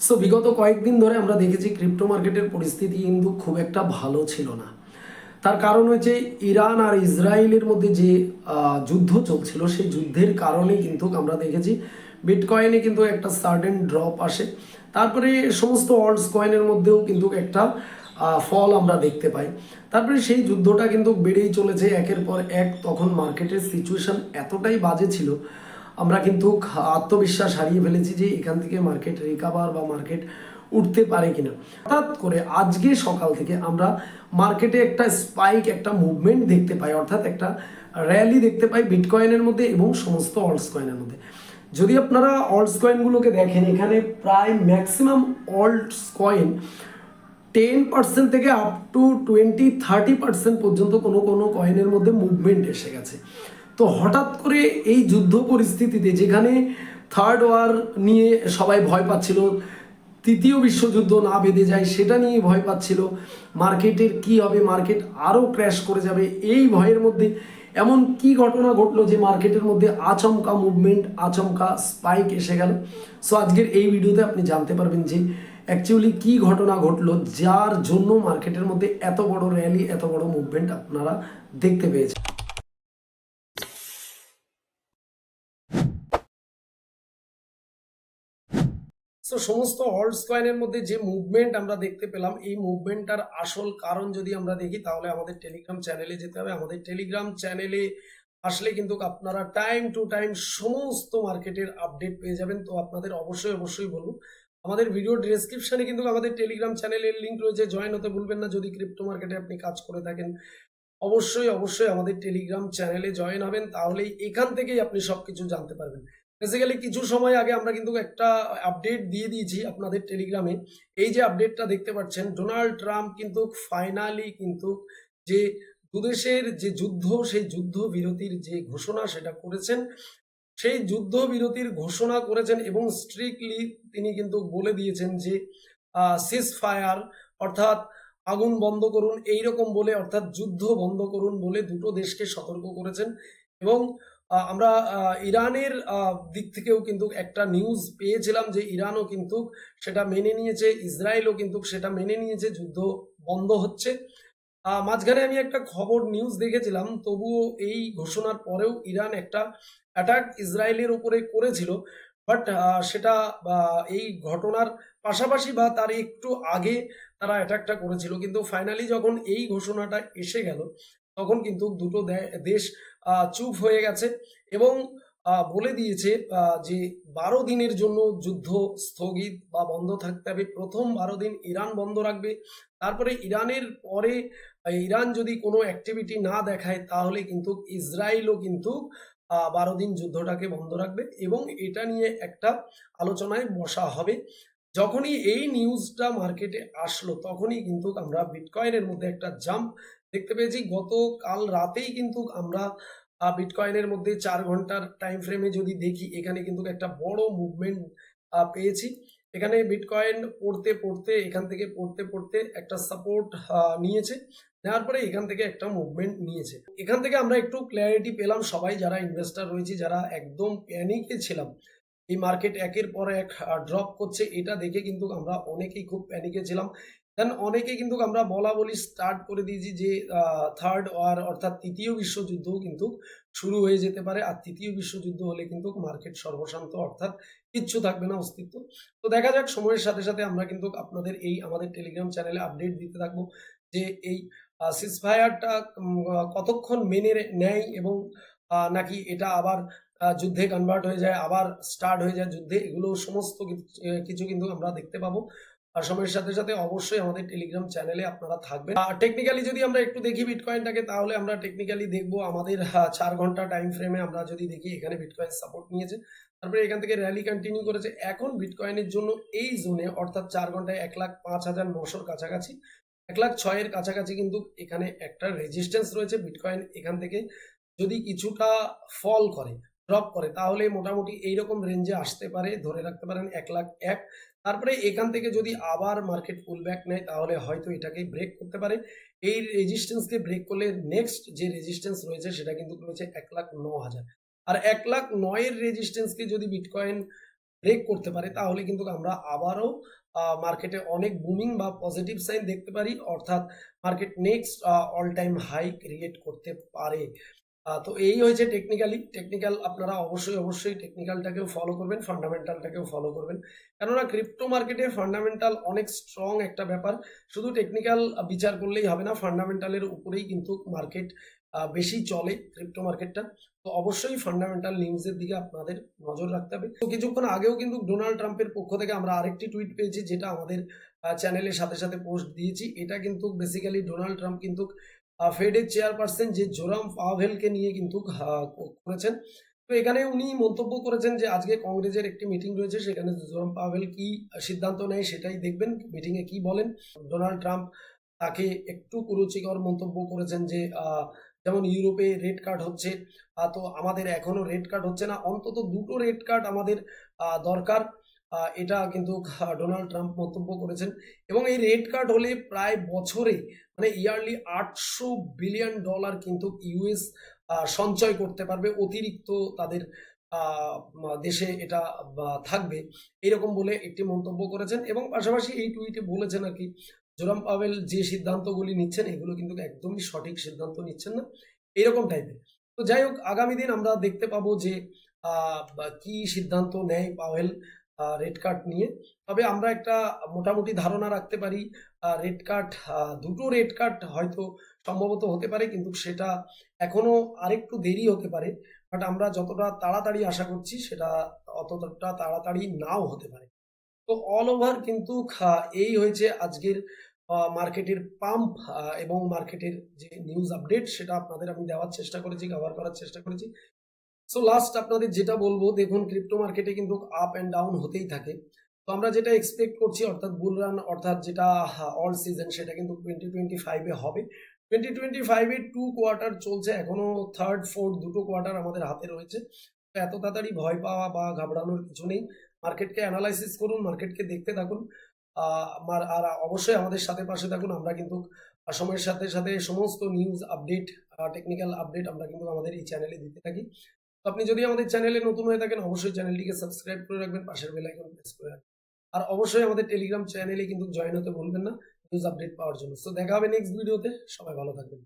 So বিগত কয়েকদিন ধরে আমরা দেখেছি ক্রিপ্টো মার্কেটের পরিস্থিতি কিন্তু খুব একটা ভালো ছিল না। তার কারণ হচ্ছে ইরান আর ইসরায়েলের মধ্যে যে যুদ্ধ চলছিল, সেই যুদ্ধের কারণে কিন্তু আমরা দেখেছি বিটকয়েনে কিন্তু একটা সার্টেন ড্রপ আসে। তারপরে সমস্ত অল্ডস কয়েনের মধ্যেও কিন্তু একটা ফল আমরা দেখতে পাই। তারপরে সেই যুদ্ধটা কিন্তু বেড়েই চলেছে, একের পর এক তখন মার্কেটের সিচুয়েশন এতটাই বাজে ছিল আমরা কিন্তু আত্মবিশ্বাস হারিয়ে ফেলেছি যে এখান থেকে মার্কেট রিকাভার বা মার্কেট উঠতে পারে কিনা। হঠাৎ করে আজকে সকাল থেকে আমরা মার্কেটে একটা স্পাইক একটা মুভমেন্ট দেখতে পাই, অর্থাৎ একটা র্যালি দেখতে পাই বিটকয়েনের মধ্যে এবং সমস্ত অল্টস কয়েনের মধ্যে। যদি আপনারা অল্টস কয়েনগুলোকে দেখেন, এখানে প্রায় maximum alts coin ten percent থেকে up to twenty thirty percent পর্যন্ত কোনো কোনো কয়েনের মধ্যে মুভমেন্ট এসে গেছে। তো হঠাৎ করে এই যুদ্ধ পরিস্থিতিতে যেখানে থার্ড ওয়ার নিয়ে সবাই ভয় পাচ্ছিল, তৃতীয় বিশ্বযুদ্ধ না বেঁধে যায় সেটা নিয়ে ভয় পাচ্ছিল, মার্কেটের কি হবে, মার্কেট আরও ক্র্যাশ করে যাবে, এই ভয়ের মধ্যে এমন কি ঘটনা ঘটলো যে মার্কেটের মধ্যে আচমকা মুভমেন্ট আচমকা স্পাইক এসে গেল? সো আজকের এই ভিডিওতে আপনি জানতে পারবেন যে অ্যাকচুয়ালি কি ঘটনা ঘটলো, যার জন্য মার্কেটের মধ্যে এত বড় র্যালি এত বড় মুভমেন্ট আপনারা দেখতে পেয়েছেন। সো সমস্ত অল্ডস কয়েনের মধ্যে যে মুভমেন্ট আমরা দেখতে পেলাম, এই মুভমেন্টটার আসল কারণ যদি আমরা দেখি, তাহলে আমাদের টেলিগ্রাম চ্যানেলে যেতে হবে। আমাদের টেলিগ্রাম চ্যানেলে আসলে কিন্তু আপনারা টাইম টু টাইম সমস্ত মার্কেটের আপডেট পেয়ে যাবেন। তো আপনাদের অবশ্যই অবশ্যই বলব, আমাদের ভিডিও ডেসক্রিপশনে কিন্তু আমাদের টেলিগ্রাম চ্যানেলের লিঙ্ক রয়েছে। জয়েন হতে ভুলবেন না, যদি ক্রিপ্টো মার্কেটে আপনি কাজ করে থাকেন। অবশ্যই অবশ্যই আমাদের টেলিগ্রাম চ্যানেলে জয়েন হবেন, তাহলেই এখান থেকেই আপনি সব কিছু জানতে পারবেন। বেসিক্যালি কিছু সময় আগে আমরা কিন্তু একটা আপডেট দিয়ে দিয়েছি আপনাদের টেলিগ্রামে এই যে আপডেটটা দেখতে পাচ্ছেন ডোনাল্ড ট্রাম্প কিন্তু ফাইনালি কিন্তু যে দুদেশের যে যুদ্ধ, সেই যুদ্ধ বিরতির যে ঘোষণা সেটা করেছেন, সেই যুদ্ধ বিরতির ঘোষণা করেছেন এবং স্ট্রিক্টলি তিনি কিন্তু বলে দিয়েছেন যে সিজ ফায়ার অর্থাৎ আগুন বন্ধ করুন এই রকম বলে অর্থাৎ যুদ্ধ বন্ধ করুন বলে দুটো দেশকে সতর্ক করেছেন এবং আমরা ইরানের দিক থেকেও কিন্তু একটা নিউজ পেয়েছিলাম যে ইরানও কিন্তু সেটা মেনে নিয়েছে, ইসরায়েলও কিন্তু সেটা মেনে নিয়েছে, যুদ্ধ বন্ধ হচ্ছে। মাঝখানে আমি একটা খবর নিউজ দেখেছিলাম, তবুও এই ঘোষণার পরেও ইরান একটা অ্যাটাক ইসরায়েলের উপরে করেছিল। বাট সেটা এই ঘটনার পাশাপাশি বা তার একটু আগে তারা অ্যাটাকটা করেছিল। কিন্তু ফাইনালি যখন এই ঘোষণাটা এসে গেল, তখন কিন্তু দুটো দেশ চুপ হয়ে গেছে এবং বলে দিয়েছে যে বারো দিনের জন্য যুদ্ধ স্থগিত বা বন্ধ থাকতে হবে। প্রথম বারো দিন ইরান বন্ধ রাখবে। তারপরে ইরানের পরে ইরান যদি কোনো অ্যাক্টিভিটি না দেখায়, তাহলে কিন্তু ইসরায়েলও কিন্তু বারো দিন যুদ্ধটাকে বন্ধ রাখবে এবং এটা নিয়ে একটা আলোচনায় বসা হবে। যখনই এই নিউজটা মার্কেটে আসলো, তখনই কিন্তু আমরা বিটকয়েনের মধ্যে একটা জাম্প দেখতে পেয়েছি। গত কাল রাতেই কিন্তু আমরা বিটকয়েনের মধ্যে চার ঘণ্টার টাইম ফ্রেমে যদি দেখি, এখানে কিন্তু একটা বড় মুভমেন্ট পেয়েছি। এখানে বিটকয়েন পড়তে পড়তে, এখান থেকে পড়তে পড়তে একটা সাপোর্ট নিয়েছে। নেওয়ার পরে এখান থেকে একটা মুভমেন্ট নিয়েছে। এখান থেকে আমরা একটু ক্ল্যারিটি পেলাম। সবাই যারা ইনভেস্টার রয়েছে, যারা একদম প্যানিকে ছিলাম এই মার্কেট একের পর এক ড্রপ করছে। এটা দেখে কিন্তু আমরা অনেকেই খুব প্যানিকে ছিলাম। দেন অনেকে কিন্তু আমরা বলা বলি স্টার্ট করে দিয়েছি যে থার্ড ওয়ার অর্থাৎ তৃতীয় বিশ্বযুদ্ধও কিন্তু শুরু হয়ে যেতে পারে। আর তৃতীয় বিশ্বযুদ্ধ হলে কিন্তু মার্কেট সর্বশান্ত অর্থাৎ কিচ্ছু থাকবে না অস্তিত্ব। তো দেখা যাক, সময়ের সাথে সাথে আমরা কিন্তু আপনাদের এই আমাদের টেলিগ্রাম চ্যানেলে আপডেট দিতে থাকব যে এই সিসফায়ারটা কতক্ষণ মেনে নেয় এবং নাকি এটা আবার যুদ্ধে কনভার্ট হয়ে যায়, আবার স্টার্ট হয়ে যায় যুদ্ধে, এগুলো সমস্ত কিছু- কিন্তু আমরা দেখতে পাবো। আর সময়ের সাথে সাথে অবশ্যই আমাদের টেলিগ্রাম চ্যানেলে আপনারা থাকবেন। আর টেকনিক্যালি যদি আমরা একটু দেখি বিটকয়েনটাকে তাহলে আমরা টেকনিক্যালি দেখব আমাদের চার ঘণ্টা টাইম ফ্রেমে আমরা যদি দেখি এখানে বিটকয়েন সাপোর্ট নিয়েছে। তারপরে এখান থেকে র্যালি কন্টিনিউ করেছে। এখন বিটকয়েনের জন্য এই জোনে অর্থাৎ চার ঘন্টায় এক লাখ পাঁচ হাজার নশোর কাছাকাছি, এক লাখ ছয়ের কাছাকাছি কিন্তু এখানে একটা রেজিস্ট্যান্স রয়েছে বিটকয়েন এখান থেকে। যদি কিছুটা ফল করে ড্রপ করে, তাহলে মোটামুটি এইরকম রেঞ্জে আসতে পারে, ধরে রাখতে পারেন এক লাখ এক। তারপরে এখান থেকে যদি আবার মার্কেট পুল ব্যাক নেয়, তাহলে হয়তো এটাকে ব্রেক করতে পারে। এই রেজিস্ট্যান্সকে ব্রেক করলে নেক্সট যে রেজিস্ট্যান্স রয়েছে, সেটা কিন্তু রয়েছে এক লাখ ন হাজার। আর এক লাখ নয়ের রেজিস্ট্যান্সকে যদি বিটকয়েন ব্রেক করতে পারে, তাহলে কিন্তু আমরা আবারও মার্কেটে অনেক বুমিং বা পজিটিভ সাইন দেখতে পারি। অর্থাৎ market next all time high create করতে পারে। তো এই হয়েছে টেকনিক্যালি টেকনিক্যাল আপনারা অবশ্যই অবশ্যই টেকনিক্যালটাকেও ফলো করবেন ফান্ডামেন্টালটাকেও ফলো করবেন। কেননা ক্রিপ্টো মার্কেটে ফান্ডামেন্টাল অনেক স্ট্রং একটা ব্যাপার। শুধু টেকনিক্যাল বিচার করলেই হবে না ফান্ডামেন্টালের উপরেই কিন্তু মার্কেট বেশি চলে ক্রিপ্টো মার্কেটটা তো অবশ্যই ফান্ডামেন্টাল নিউজের দিকে আপনাদের নজর রাখতে হবে। তো কিছুক্ষণ আগেও কিন্তু ডোনাল্ড ট্রাম্পের পক্ষ থেকে আমরা আরেকটি টুইট পেয়েছি, যেটা আমাদের চ্যানেলের সাথে সাথে পোস্ট দিয়েছি। এটা কিন্তু বেসিক্যালি ডোনাল্ড ট্রাম্প কিন্তু ফেডের চেয়ারপারসন যে জোরাম পাভেলকে নিয়ে কিন্তু করেছেন। তো এখানে উনি মন্তব্য করেছেন যে, আজকে কংগ্রেসের একটি মিটিং রয়েছে, সেখানে জোরাম পাভেল কি সিদ্ধান্ত নেয় সেটাই দেখবেন। মিটিংয়ে কি বলেন? ডোনাল্ড ট্রাম্প তাকে একটু কুরুচিকর মন্তব্য করেছেন যে যেমন ইউরোপে রেড কার্ড হচ্ছে তো আমাদের এখনও রেড কার্ড হচ্ছে না। অন্তত দুটো রেড কার্ড আমাদের দরকার। এটা কিন্তু ডোনাল্ড ট্রাম্প মন্তব্য করেছেন। এবং এই রেড কার্ড হলে প্রায় বছরে মানে ইয়ারলি আটশো বিলিয়ন ডলার কিন্তু ইউএস সঞ্চয় করতে পারবে। অতিরিক্ত তাদের দেশে এটা থাকবে। এরকম বলে একটি মন্তব্য করেছেন। এবং পাশাপাশি এই টুইটে বলেছেন আর কি, জোরাম পাওয়েল যে সিদ্ধান্তগুলি নিচ্ছেন, এগুলো কিন্তু একদমই সঠিক সিদ্ধান্ত নিচ্ছেন না। এরকম টাইপের। তো যাই হোক, আগামী দিন আমরা দেখতে পাবো যে কি সিদ্ধান্ত নেয় পাভেল। রেড কার্ড নিয়ে। তবে আমরা একটা মোটামুটি ধারণা রাখতে পারি রেড কার্ড দুটো রেড কার্ড হয়তো সম্ভবত হতে পারে, কিন্তু সেটা এখনও আরেকটু দেরি হতে পারে। বাট আমরা যতটা তাড়াতাড়ি আশা করছি, সেটা অতটা তাড়াতাড়ি নাও হতে পারে। তো অল ওভার কিন্তু এই হয়েছে আজকের মার্কেটের পাম্প এবং মার্কেটের যে নিউজ আপডেট সেটা আপনাদের আমি দেওয়ার চেষ্টা করেছি কভার করার চেষ্টা করেছি। সো লাস্ট আপনাদের যেটা বলব, দেখুন ক্রিপ্টো মার্কেটে কিন্তু আপ অ্যান্ড ডাউন হতেই থাকে। তো আমরা যেটা এক্সপেক্ট করছি, অর্থাৎ বুল রান অর্থাৎ যেটা অল সিজন সেটা কিন্তু টোয়েন্টি টোয়েন্টি ফাইভে হবে। টোয়েন্টি টোয়েন্টি ফাইভে টু কোয়ার্টার চলছে এখনও থার্ড ফোর্থ দুটো কোয়ার্টার আমাদের হাতে রয়েছে। তো এত তাড়াতাড়ি ভয় পাওয়া বা ঘাবড়ানোর কিছু নেই। মার্কেটকে অ্যানালাইসিস করুন মার্কেটকে দেখতে থাকুন। আর অবশ্যই আমাদের সাথে পাশে থাকুন। আমরা কিন্তু সময়ের সাথে সাথে সমস্ত নিউজ আপডেট টেকনিক্যাল আপডেট আমরা কিন্তু আমাদের এই চ্যানেলে দিতে থাকি। আপনি যদি আমাদের চ্যানেলে নতুন হয়ে থাকেন, অবশ্যই চ্যানেলটিকে সাবস্ক্রাইব করে রাখবেন, পাশের বেল আইকন প্রেস করে রাখবেন। আর অবশ্যই আমাদের টেলিগ্রাম চ্যানেলে কিন্তু জয়েন হতে ভুলবেন না নিউজ আপডেট পাওয়ার জন্য। তো দেখা হবে নেক্সট ভিডিওতে সবাই ভালো থাকবেন।